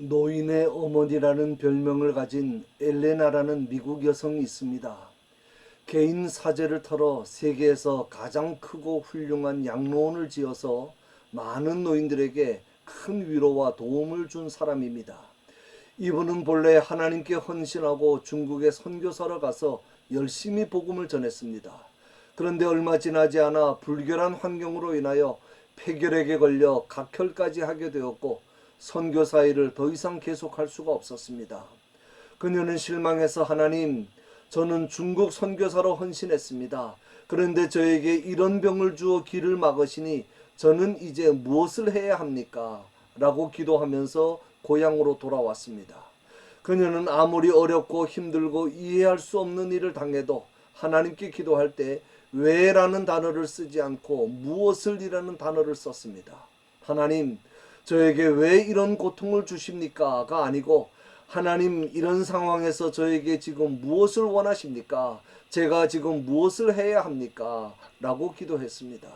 노인의 어머니라는 별명을 가진 엘레나라는 미국 여성이 있습니다. 개인 사제를 털어 세계에서 가장 크고 훌륭한 양로원을 지어서 많은 노인들에게 큰 위로와 도움을 준 사람입니다. 이분은 본래 하나님께 헌신하고 중국에 선교사로 가서 열심히 복음을 전했습니다. 그런데 얼마 지나지 않아 불결한 환경으로 인하여 폐결핵에 걸려 각혈까지 하게 되었고 선교사 일을 더 이상 계속할 수가 없었습니다. 그녀는 실망해서 하나님, 저는 중국 선교사로 헌신했습니다. 그런데 저에게 이런 병을 주어 길을 막으시니 저는 이제 무엇을 해야 합니까? 라고 기도하면서 고향으로 돌아왔습니다. 그녀는 아무리 어렵고 힘들고 이해할 수 없는 일을 당해도 하나님께 기도할 때 왜라는 단어를 쓰지 않고 무엇을이라는 단어를 썼습니다. 하나님, 저에게 왜 이런 고통을 주십니까?가 아니고 하나님 이런 상황에서 저에게 지금 무엇을 원하십니까? 제가 지금 무엇을 해야 합니까? 라고 기도했습니다.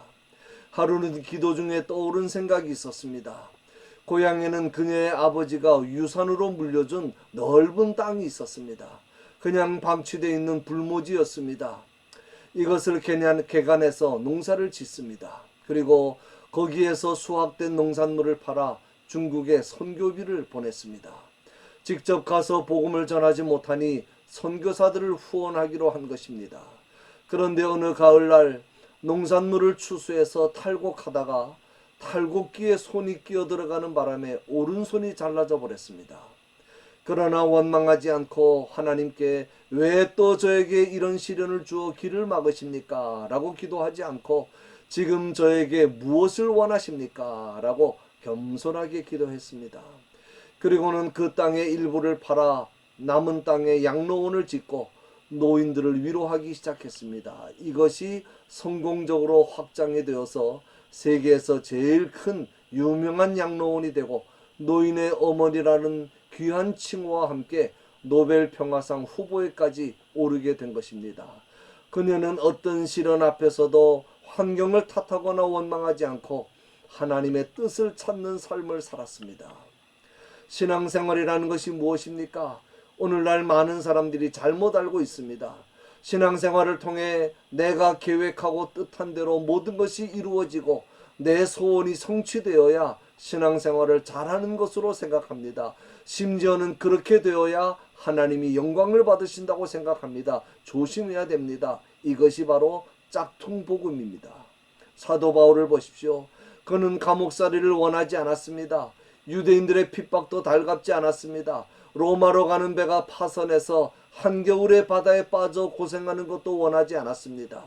하루는 기도 중에 떠오른 생각이 있었습니다. 고향에는 그녀의 아버지가 유산으로 물려준 넓은 땅이 있었습니다. 그냥 방치되어 있는 불모지였습니다. 이것을 개간- 개간해서 농사를 짓습니다. 그리고 거기에서 수확된 농산물을 팔아 중국에 선교비를 보냈습니다. 직접 가서 복음을 전하지 못하니 선교사들을 후원하기로 한 것입니다. 그런데 어느 가을날 농산물을 추수해서 탈곡하다가 탈곡기에 손이 끼어 들어가는 바람에 오른손이 잘라져 버렸습니다. 그러나 원망하지 않고 하나님께 왜 또 저에게 이런 시련을 주어 길을 막으십니까? 라고 기도하지 않고 지금 저에게 무엇을 원하십니까? 라고 겸손하게 기도했습니다. 그리고는 그 땅의 일부를 팔아 남은 땅에 양로원을 짓고 노인들을 위로하기 시작했습니다. 이것이 성공적으로 확장이 되어서 세계에서 제일 큰 유명한 양로원이 되고 노인의 어머니라는 귀한 칭호와 함께 노벨 평화상 후보에까지 오르게 된 것입니다. 그녀는 어떤 시련 앞에서도 환경을 탓하거나 원망하지 않고 하나님의 뜻을 찾는 삶을 살았습니다. 신앙생활이라는 것이 무엇입니까? 오늘날 많은 사람들이 잘못 알고 있습니다. 신앙생활을 통해 내가 계획하고 뜻한 대로 모든 것이 이루어지고 내 소원이 성취되어야 신앙생활을 잘하는 것으로 생각합니다. 심지어는 그렇게 되어야 하나님이 영광을 받으신다고 생각합니다. 조심해야 됩니다. 이것이 바로 짝퉁 복음입니다. 사도 바울을 보십시오. 그는 감옥살이를 원하지 않았습니다. 유대인들의 핍박도 달갑지 않았습니다. 로마로 가는 배가 파선해서 한겨울의 바다에 빠져 고생하는 것도 원하지 않았습니다.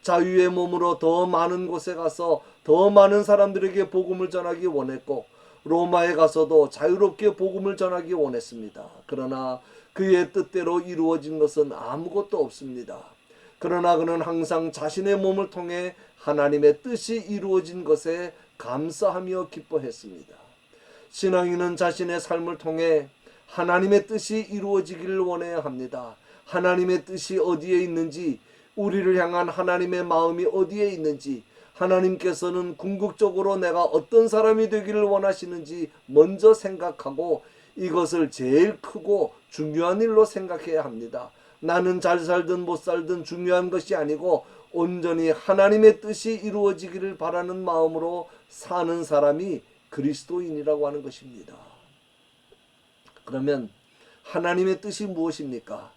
자유의 몸으로 더 많은 곳에 가서 더 많은 사람들에게 복음을 전하기 원했고 로마에 가서도 자유롭게 복음을 전하기 원했습니다. 그러나 그의 뜻대로 이루어진 것은 아무것도 없습니다. 그러나 그는 항상 자신의 몸을 통해 하나님의 뜻이 이루어진 것에 감사하며 기뻐했습니다. 신앙인은 자신의 삶을 통해 하나님의 뜻이 이루어지기를 원해야 합니다. 하나님의 뜻이 어디에 있는지, 우리를 향한 하나님의 마음이 어디에 있는지, 하나님께서는 궁극적으로 내가 어떤 사람이 되기를 원하시는지 먼저 생각하고 이것을 제일 크고 중요한 일로 생각해야 합니다. 나는 잘 살든 못 살든 중요한 것이 아니고 온전히 하나님의 뜻이 이루어지기를 바라는 마음으로 사는 사람이 그리스도인이라고 하는 것입니다. 그러면 하나님의 뜻이 무엇입니까?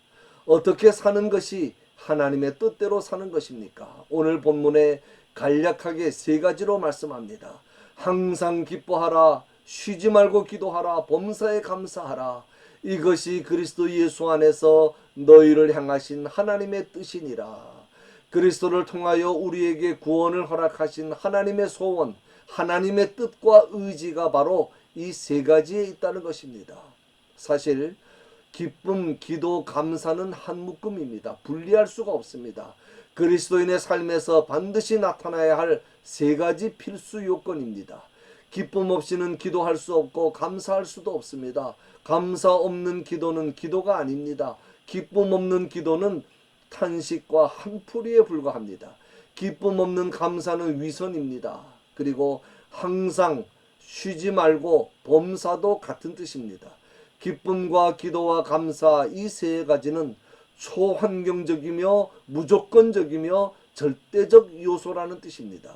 어떻게 사는 것이 하나님의 뜻대로 사는 것입니까? 오늘 본문에 간략하게 세 가지로 말씀합니다. 항상 기뻐하라, 쉬지 말고 기도하라, 범사에 감사하라. 이것이 그리스도 예수 안에서 너희를 향하신 하나님의 뜻이니라. 그리스도를 통하여 우리에게 구원을 허락하신 하나님의 소원, 하나님의 뜻과 의지가 바로 이 세 가지에 있다는 것입니다. 사실 기쁨, 기도, 감사는 한 묶음입니다. 분리할 수가 없습니다. 그리스도인의 삶에서 반드시 나타나야 할 세 가지 필수 요건입니다. 기쁨 없이는 기도할 수 없고 감사할 수도 없습니다. 감사 없는 기도는 기도가 아닙니다. 기쁨 없는 기도는 탄식과 한풀이에 불과합니다. 기쁨 없는 감사는 위선입니다. 그리고 항상 쉬지 말고 범사도 같은 뜻입니다. 기쁨과 기도와 감사 이 세 가지는 초환경적이며 무조건적이며 절대적 요소라는 뜻입니다.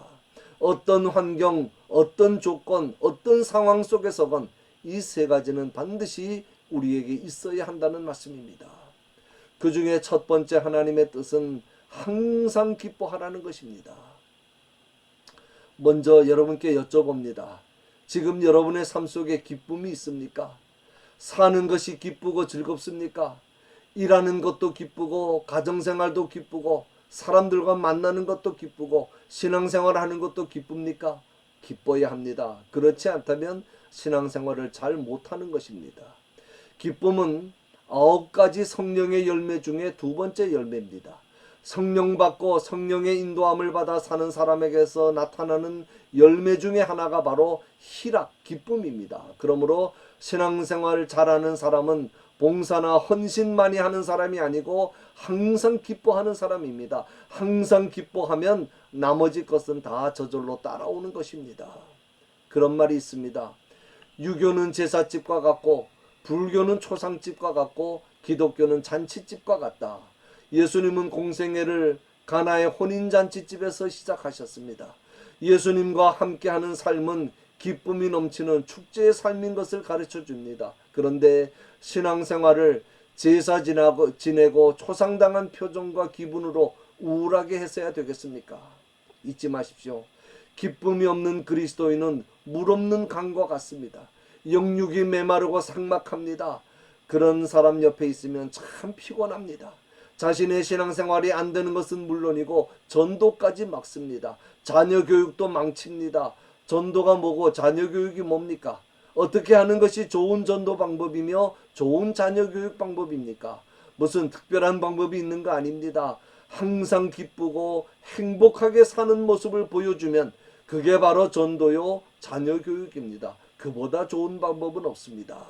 어떤 환경, 어떤 조건, 어떤 상황 속에서건 이 세 가지는 반드시 우리에게 있어야 한다는 말씀입니다. 그 중에 첫 번째 하나님의 뜻은 항상 기뻐하라는 것입니다. 먼저 여러분께 여쭤봅니다. 지금 여러분의 삶 속에 기쁨이 있습니까? 사는 것이 기쁘고 즐겁습니까? 일하는 것도 기쁘고 가정생활도 기쁘고 사람들과 만나는 것도 기쁘고 신앙생활 하는 것도 기쁩니까? 기뻐야 합니다. 그렇지 않다면 신앙생활을 잘 못하는 것입니다. 기쁨은 아홉 가지 성령의 열매 중에 두 번째 열매입니다. 성령 받고 성령의 인도함을 받아 사는 사람에게서 나타나는 열매 중에 하나가 바로 희락, 기쁨입니다. 그러므로 신앙생활 잘하는 사람은 봉사나 헌신 많이 하는 사람이 아니고 항상 기뻐하는 사람입니다. 항상 기뻐하면 나머지 것은 다 저절로 따라오는 것입니다. 그런 말이 있습니다. 유교는 제사집과 같고 불교는 초상집과 같고 기독교는 잔치집과 같다. 예수님은 공생애를 가나의 혼인잔치집에서 시작하셨습니다. 예수님과 함께하는 삶은 기쁨이 넘치는 축제의 삶인 것을 가르쳐 줍니다. 그런데 신앙생활을 제사 지나고 지내고 초상당한 표정과 기분으로 우울하게 했어야 되겠습니까? 잊지 마십시오. 기쁨이 없는 그리스도인은 물 없는 강과 같습니다. 영육이 메마르고 삭막합니다. 그런 사람 옆에 있으면 참 피곤합니다. 자신의 신앙생활이 안 되는 것은 물론이고 전도까지 막습니다. 자녀 교육도 망칩니다. 전도가 뭐고 자녀 교육이 뭡니까? 어떻게 하는 것이 좋은 전도 방법이며 좋은 자녀 교육 방법입니까? 무슨 특별한 방법이 있는 거 아닙니다. 항상 기쁘고 행복하게 사는 모습을 보여주면 그게 바로 전도요 자녀 교육입니다. 그보다 좋은 방법은 없습니다.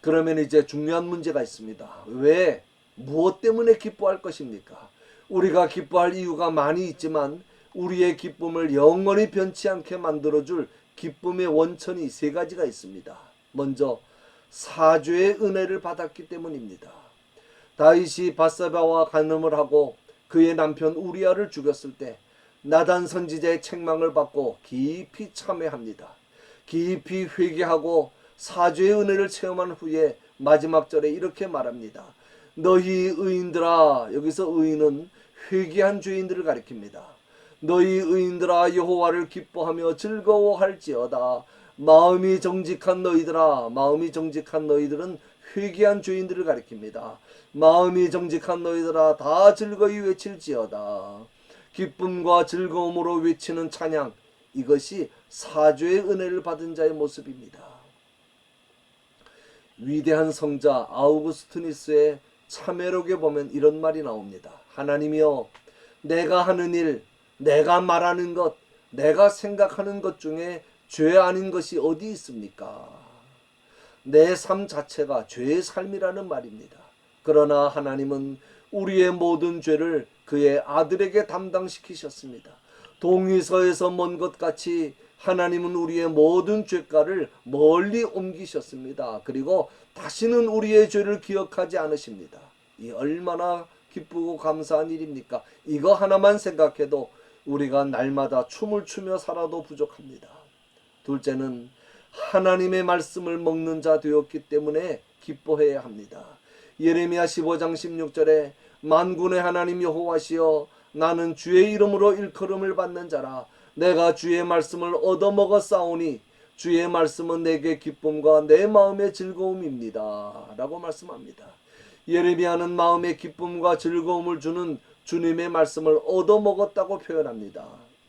그러면 이제 중요한 문제가 있습니다. 왜 무엇 때문에 기뻐할 것입니까? 우리가 기뻐할 이유가 많이 있지만 우리의 기쁨을 영원히 변치 않게 만들어줄 기쁨의 원천이 세 가지가 있습니다. 먼저 사죄의 은혜를 받았기 때문입니다. 다윗이 바사바와 간음을 하고 그의 남편 우리아를 죽였을 때 나단 선지자의 책망을 받고 깊이 참회합니다. 깊이 회개하고 사죄의 은혜를 체험한 후에 마지막 절에 이렇게 말합니다. 너희 의인들아 여기서 의인은 회개한 죄인들을 가리킵니다. 너희 의인들아 여호와를 기뻐하며 즐거워할지어다. 마음이 정직한 너희들아 마음이 정직한 너희들은 회개한 죄인들을 가리킵니다. 마음이 정직한 너희들아 다 즐거이 외칠지어다. 기쁨과 즐거움으로 외치는 찬양 이것이 사죄의 은혜를 받은 자의 모습입니다. 위대한 성자 아우구스트니스의 참회록에 보면 이런 말이 나옵니다. 하나님이여 내가 하는 일, 내가 말하는 것, 내가 생각하는 것 중에 죄 아닌 것이 어디 있습니까? 내 삶 자체가 죄의 삶이라는 말입니다. 그러나 하나님은 우리의 모든 죄를 그의 아들에게 담당시키셨습니다. 동의서에서 먼 것 같이 하나님은 우리의 모든 죄가를 멀리 옮기셨습니다. 그리고 다시는 우리의 죄를 기억하지 않으십니다. 이 얼마나 기쁘고 감사한 일입니까? 이거 하나만 생각해도 우리가 날마다 춤을 추며 살아도 부족합니다. 둘째는 하나님의 말씀을 먹는 자 되었기 때문에 기뻐해야 합니다. 예레미야 15장 16절에 만군의 하나님 여호와시여 나는 주의 이름으로 일컬음을 받는 자라 내가 주의 말씀을 얻어먹어 싸우니 주의 말씀은 내게 기쁨과 내 마음의 즐거움입니다. 라고 말씀합니다. 예레미야는 마음의 기쁨과 즐거움을 주는 주님의 말씀을 얻어먹었다고 표현합니다.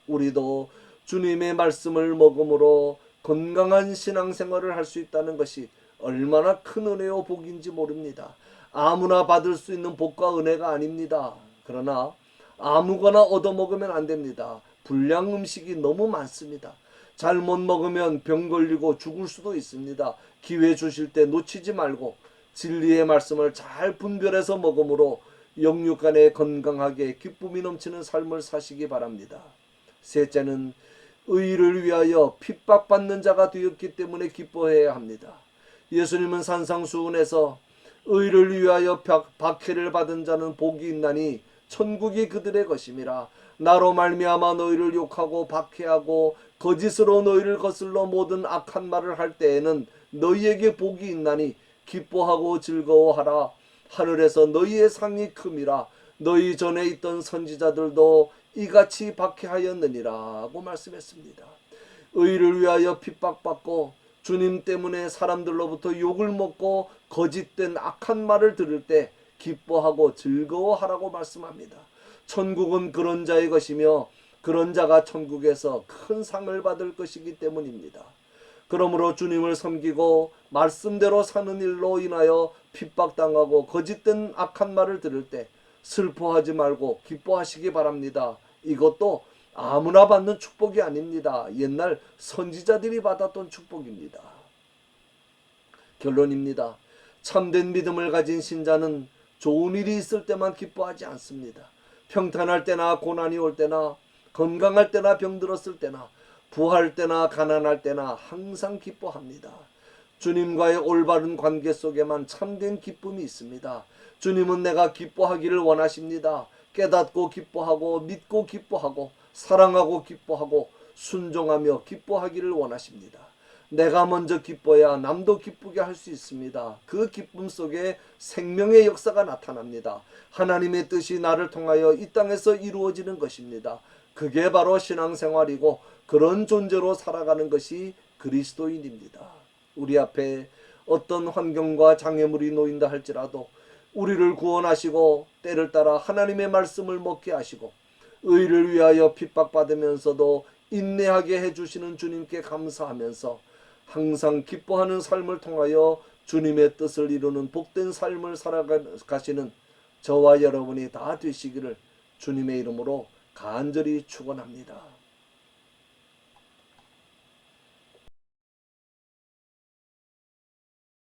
우리도 주님의 말씀을 먹음으로 건강한 신앙생활을 할 수 있다는 것이 얼마나 큰 은혜요 복인지 모릅니다. 아무나 받을 수 있는 복과 은혜가 아닙니다. 그러나 아무거나 얻어먹으면 안 됩니다. 불량 음식이 너무 많습니다. 잘못 먹으면 병 걸리고 죽을 수도 있습니다. 기회 주실 때 놓치지 말고 진리의 말씀을 잘 분별해서 먹음으로 영육간에 건강하게 기쁨이 넘치는 삶을 사시기 바랍니다. 셋째는 의를 위하여 핍박받는 자가 되었기 때문에 기뻐해야 합니다. 예수님은 산상수훈에서 의를 위하여 박- 박해를 받은 자는 복이 있나니 천국이 그들의 것임이라. 나로 말미암아 너희를 욕하고 박해하고 거짓으로 너희를 거슬러 모든 악한 말을 할 때에는 너희에게 복이 있나니 기뻐하고 즐거워하라. 하늘에서 너희의 상이 큼이라. 너희 전에 있던 선지자들도 이같이 박해하였느니라고 말씀했습니다. 의를 위하여 핍박받고 주님 때문에 사람들로부터 욕을 먹고 거짓된 악한 말을 들을 때 기뻐하고 즐거워하라고 말씀합니다. 천국은 그런 자의 것이며 그런 자가 천국에서 큰 상을 받을 것이기 때문입니다. 그러므로 주님을 섬기고 말씀대로 사는 일로 인하여 핍박당하고 거짓된 악한 말을 들을 때 슬퍼하지 말고 기뻐하시기 바랍니다. 이것도 아무나 받는 축복이 아닙니다. 옛날 선지자들이 받았던 축복입니다. 결론입니다. 참된 믿음을 가진 신자는 좋은 일이 있을 때만 기뻐하지 않습니다. 평탄할 때나 고난이 올 때나 건강할 때나 병들었을 때나 부할 때나 가난할 때나 항상 기뻐합니다. 주님과의 올바른 관계 속에만 참된 기쁨이 있습니다. 주님은 내가 기뻐하기를 원하십니다. 깨닫고 기뻐하고 믿고 기뻐하고 사랑하고 기뻐하고 순종하며 기뻐하기를 원하십니다. 내가 먼저 기뻐야 남도 기쁘게 할 수 있습니다. 그 기쁨 속에 생명의 역사가 나타납니다. 하나님의 뜻이 나를 통하여 이 땅에서 이루어지는 것입니다. 그게 바로 신앙생활이고 그런 존재로 살아가는 것이 그리스도인입니다. 우리 앞에 어떤 환경과 장애물이 놓인다 할지라도 우리를 구원하시고 때를 따라 하나님의 말씀을 먹게 하시고 의를 위하여 핍박받으면서도 인내하게 해주시는 주님께 감사하면서 항상 기뻐하는 삶을 통하여 주님의 뜻을 이루는 복된 삶을 살아가시는 저와 여러분이 다 되시기를 주님의 이름으로 간절히 축원합니다.